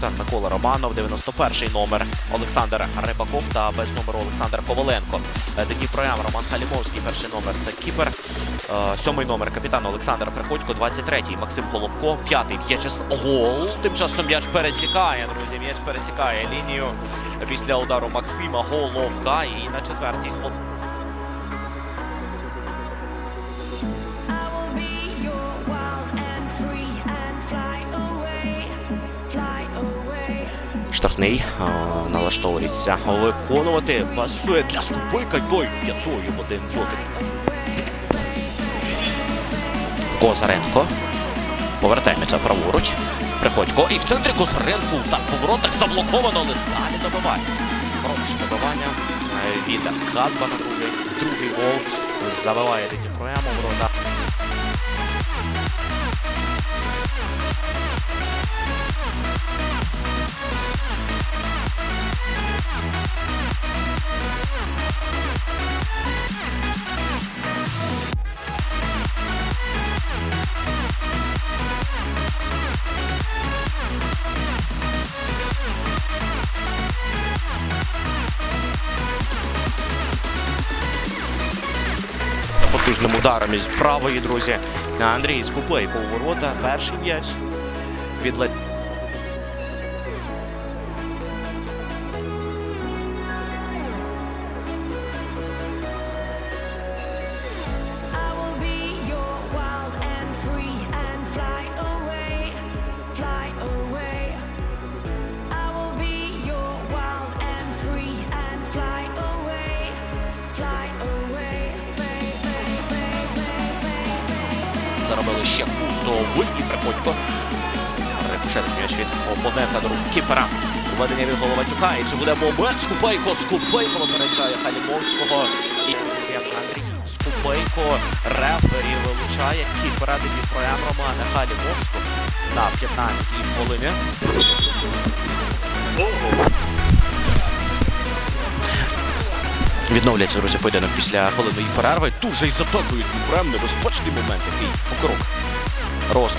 капітан Микола Романов, 91-й номер Олександр Рибаков та без номеру Олександр Коваленко. Е, Дніпро М, Роман Халімовський, перший номер це Кіпер. Е, Сьомий номер капітан Олександр Приходько, 23-й Максим Головко, п'ятий В'ячес Гол. Тим часом м'яч пересікає, друзі. М'яч пересікає лінію після удару Максима Головка. І на четвертій хвилині. Штрафний налаштовується виконувати. Пасує для скупика той п'ятою в один дотик. Козаренко. Повертає праворуч. Приходько. І в центрі Козаренко. Так, по воротах заблоковано, але далі добиває. Хороше добивання е, від Казба на другий. Гол. Забиває Дніпро у ворота. Потужним ударом із правої, друзі. Андрій Скуплей по ворота. Перший м'яч відлет. I Заробили ще кутовий і приходько. М'яч від опонента до кіпера. Введення від Головатюка. І чи буде момент? Скупейко, Скупейко випереджає Халімовського. І Андрій Скупейко рефері вилучає кіпера Дніпроям Романа Халімовського на 15-й хвилині. Відновляється друзі поєдинок після хвилиної перерви. Дуже із атакою Дніпрем. Небезпечний момент, який округ. Роск.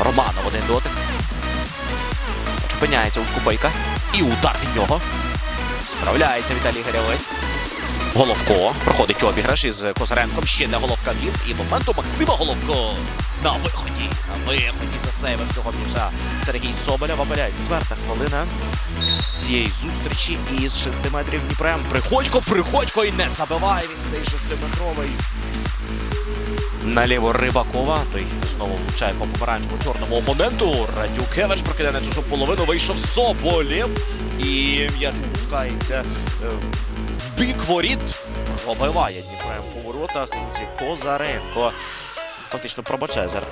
Романов один дотик. Чупиняється у Скупейка. І удар від нього. Справляється Віталій Гарявець. Головко проходить обіграш із Козаренком. Ще для Головка він. І моменту Максима Головко на виході. На виході засейвив цього м'яча. Сергій Соболєв обеляє. Четверта хвилина цієї зустрічі із 6 метрів Дніпрем. Приходько, приходько і не забиває він цей шестиметровий. Наліво Рибакова. Той знову влучає по помаранчевому чорному опоненту. Радюкевич прокидає на чужу половину. Вийшов Соболєв. І м'яч опускається е, в бік воріт. Пробиває Дніпрем по воротах. Козаренко. Фактично пробачає зараз.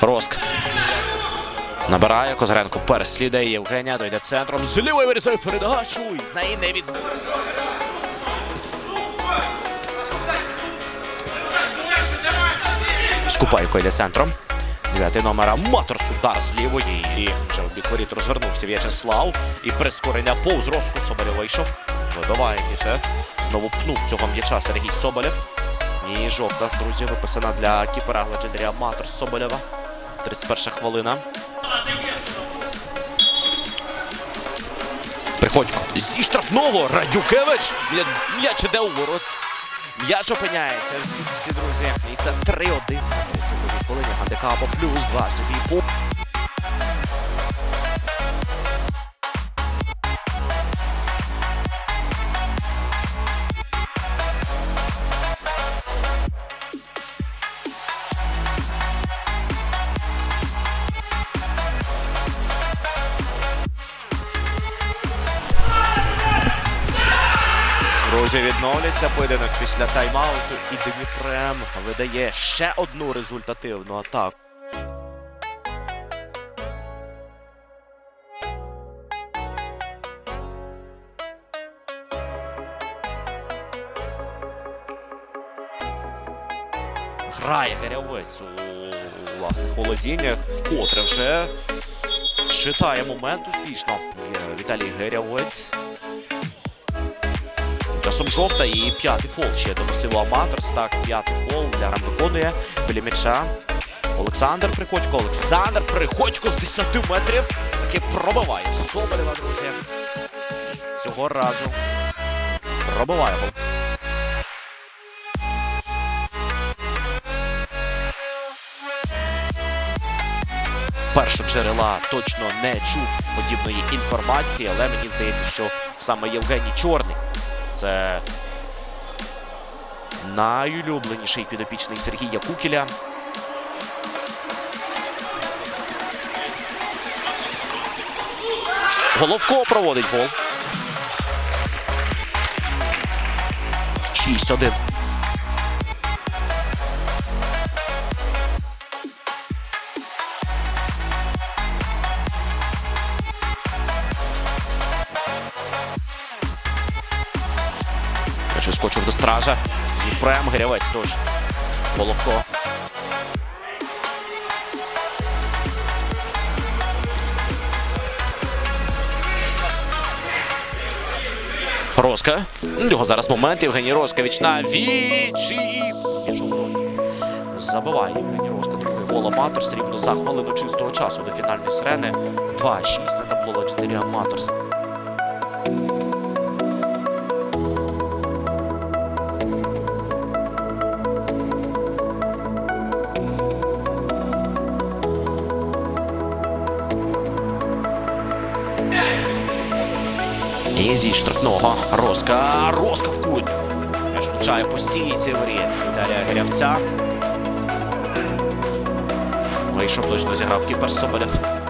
Роск. Набирає Козаренко переслідує Євгенія, дойде центром. З лівої вирізає передачу і з неї не від... Скупайко йде центром. Дев'ятий номер Маторс удар з лівої. І вже в бік розвернувся В'ячеслав. І прискорення повз Роску Соболєв вийшов. Вибиває м'яче. Знову пнув цього м'яча Сергій Соболєв. І жовта, друзі, виписана для кіпера Легендарія Маторс Соболєва. 31 хвилина. Приходько зі штрафного Радюкевич. М'я- М'яч іде у ворот. М'яч опиняється всі ці друзі. І це 3-1 на 32 хвилині. Гандикапо плюс 2 собі по. Друзі, відновляться поєдинок після тайм-ауту і Дніпрем видає ще одну результативну атаку. Грає Гарявець у власних володіннях, вкотре вже читає момент успішно. Віталій Герявець. Часом жовта і п'ятий фол ще до масиву Аматорс. Так, п'ятий фол для Рам виконує біля м'яча. Олександр Приходько. Олександр Приходько з 10 метрів. Таки пробиває Соболєва, друзі. Цього разу пробиває гол. Першого джерела точно не чув подібної інформації, але мені здається, що саме Євгеній Чорний це найулюбленіший підопічний Сергія Кукіля. Головко проводить гол. 6-1. М'яч вискочив до стража. Єфрем, Грявець тож. Головко. Роска. Його зараз момент. Євгеній Роскавіч на вічі. Забиває Євгеній Роска. Другий гол Аматорс рівно за хвилину чистого часу до фінальної сирени. 2-6 на табло Легендарі Аматорс. І зі штрафного Роска. Роска в кут. М'яч влучає по стійці воріт Віталія Грявця. Вийшов точно зіграв кіпер Соболєв.